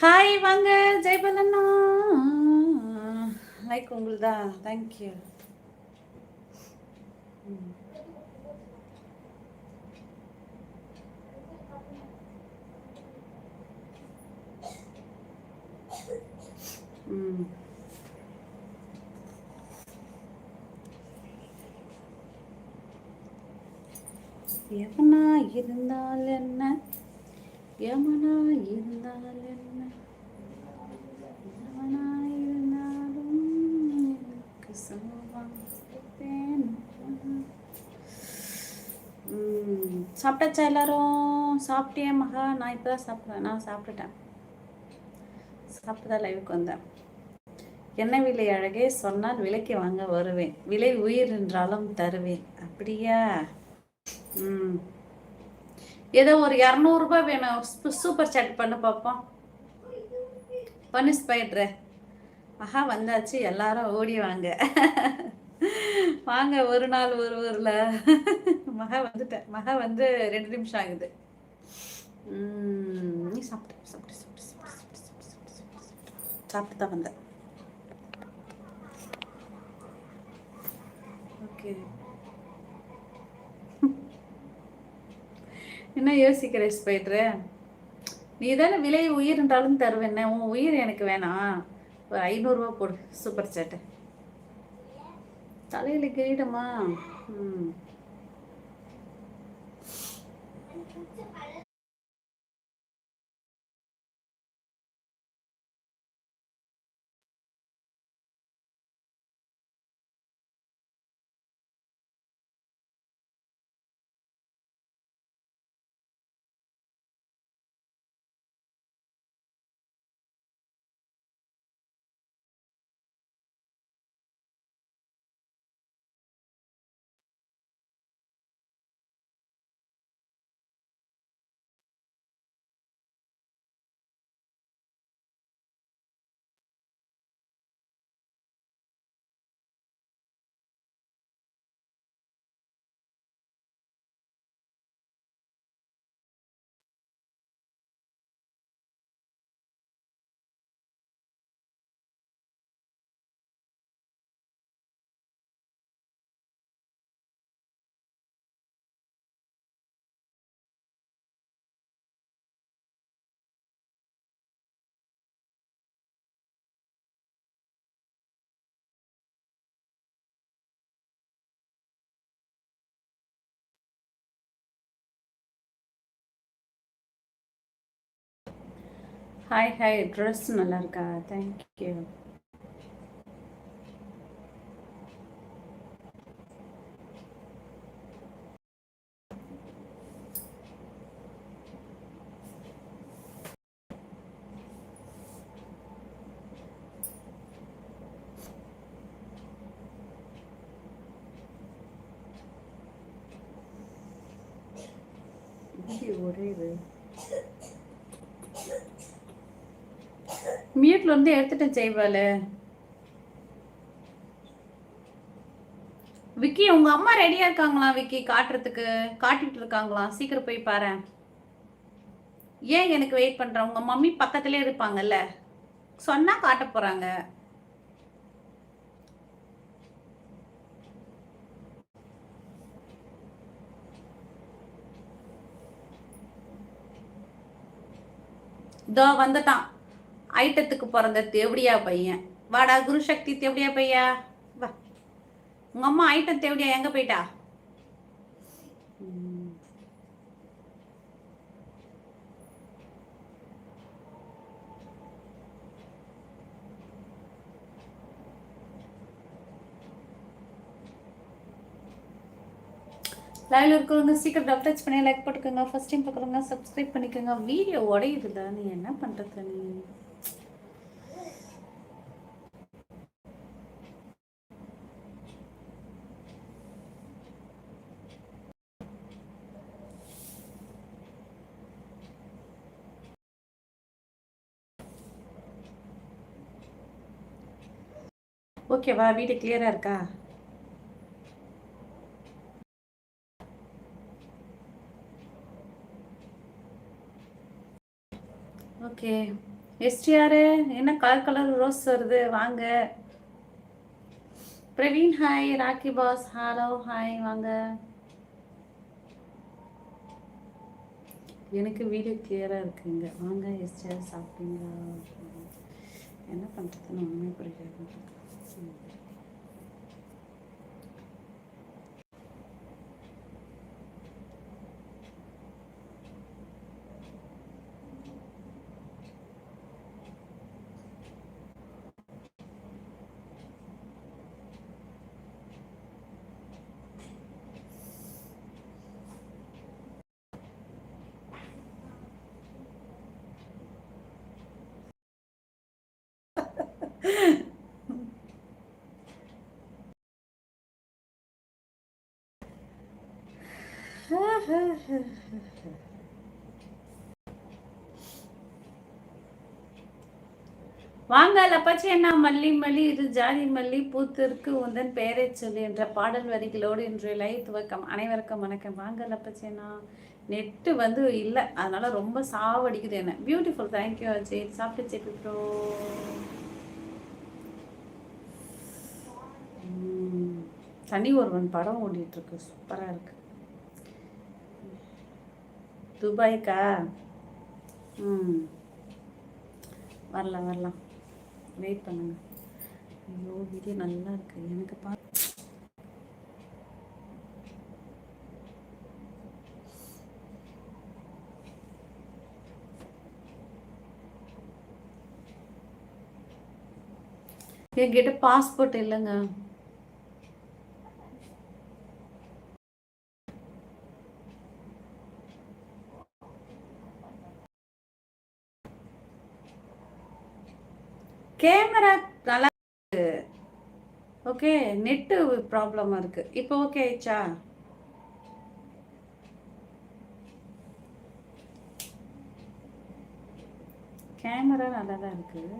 Hi வாங்க. ஜெய் பலண்ணா like உங்களுதா? தேங்க்யூ ம் hmm. எவனா இருந்தால் என்ன? எவனா இருந்தால் என்ன எவனா இருந்தாலும் எனக்கு சமமாக இருப்பேன். ம், சாப்பிட்டாச்சா எல்லாரும்? சாப்பிட்டே மகா. நான் இப்போ தான் சாப்பிட்றேன் நான் சாப்பிட்டுட்டேன். சாப்பிட்டு தான் லைவுக்கு வந்தேன். என்ன விலை அழகே சொன்னால் விலைக்கு வாங்க வருவேன். விலை உயிர் என்றாலும் தருவேன். அப்படியா? ம். ஏதோ ஒரு இரநூறுபா வேணும். சூப்பர் சாட் பண்ணு பார்ப்போம் பண்ணு ஸ்பைட்ரு ஆஹா வந்தாச்சு. எல்லாரும் ஓடி வாங்க. வாங்க ஒரு நாள் ஒரு ஊரில். மக வந்துட்டேன் மக வந்து ரெண்டு நிமிஷம் ஆகுது. நீ சாப்பிட்டு சாப்பிட்டு சாப்பிட்டு தான் வந்தேன். என்ன யோசிக்கிற ஸ்பைட்ரு? நீ தானே விலை உயிர் என்றாலும் தருவேன் உன் உயிர் எனக்கு வேணாம் ஒரு ஐநூறுரூவா போடு சூப்பர் சேட்டு. தலையில கிரீடமா? ம். 你这把人 ஹாய் ஹாய் ட்ரெஸ் நல்லா இருக்கா தேங்க்யூ ஒரே மியூட்ல இருந்து எடுத்துட்டேன் செய்வாள் விக்கி உங்க அம்மா ரெடியா இருக்காங்களா விக்கி? காட்டுறதுக்கு காட்டிட்டு இருக்காங்களா? சீக்கிரம் போய் பாரு ஏன் எனக்கு வெயிட் பண்ற? உங்க மம்மி பக்கத்துலயே இருப்பாங்கல்ல. சொன்னா காட்ட போறாங்க. இதோ வந்துட்டான். ஐட்டத்துக்கு பிறந்த தேவடியா பையன். வாடா குருசக்தி தேவடியா பையா? வா. உங்க அம்மா ஐட்டம் தேவடியா எங்க போயிட்டா? ம். லைவ்ல இருக்கிறவங்க சீக்கிரம் டபுள் டச் பண்ணி லைக் போட்டுக்கோங்க. ஃபர்ஸ்ட் டைம் பார்க்குறவங்க சப்ஸ்கிரைப் பண்ணிக்கோங்க. வீடியோ உடையுதுல நீ என்ன பண்றது நீ? ஓகேவா? வீடு கிளியராக இருக்கா? ஓகே. எஸ்டிஆர் என்ன கலர் கலர் ரோஸ் வருது? வாங்க. Praveen hi Rocky boss hello hi வாங்க. எனக்கு வீடியோ கிளியராக இருக்குங்க. வாங்க எஸ்டிஆர் சாப்பிட்டீங்களா? என்ன பண்ணுறதுன்னு ஒன்றுமே புரியாது ので。வாங்க லப்பச்சி என்ன மல்லி மல்லி இது ஜாதி மல்லி பூத்திற்கு உந்தன் பெயரை சொல்லி என்ற பாடல் வரிகளோடு இன்றைய லை துவக்கம். அனைவருக்கும் வணக்கம். வாங்க லப்பச்சி அண்ணா. நெட்டு வந்து இல்லை. அதனால ரொம்ப சாவடிக்குது என்ன. Beautiful thank you Ajay. சாப்பிட்டு சேப்பி ப்ரோ தனி ஒருவன் படம் ஓடிட்டுருக்கு சூப்பராக இருக்கு. துபாய்க்கா? ம். வரலாம் வரலாம். வெயிட் பண்ணுங்க. ஐயோ வீடியோ நல்லா இருக்கு. எனக்கு பா என்கிட்ட பாஸ்போர்ட் இல்லைங்க. கேமரா நல்லா ஓகே நெட்டு ப்ராப்ளமாக இருக்கு. இப்போ ஓகே ஆயிடுச்சா? கேமரா நல்லா தான் இருக்குது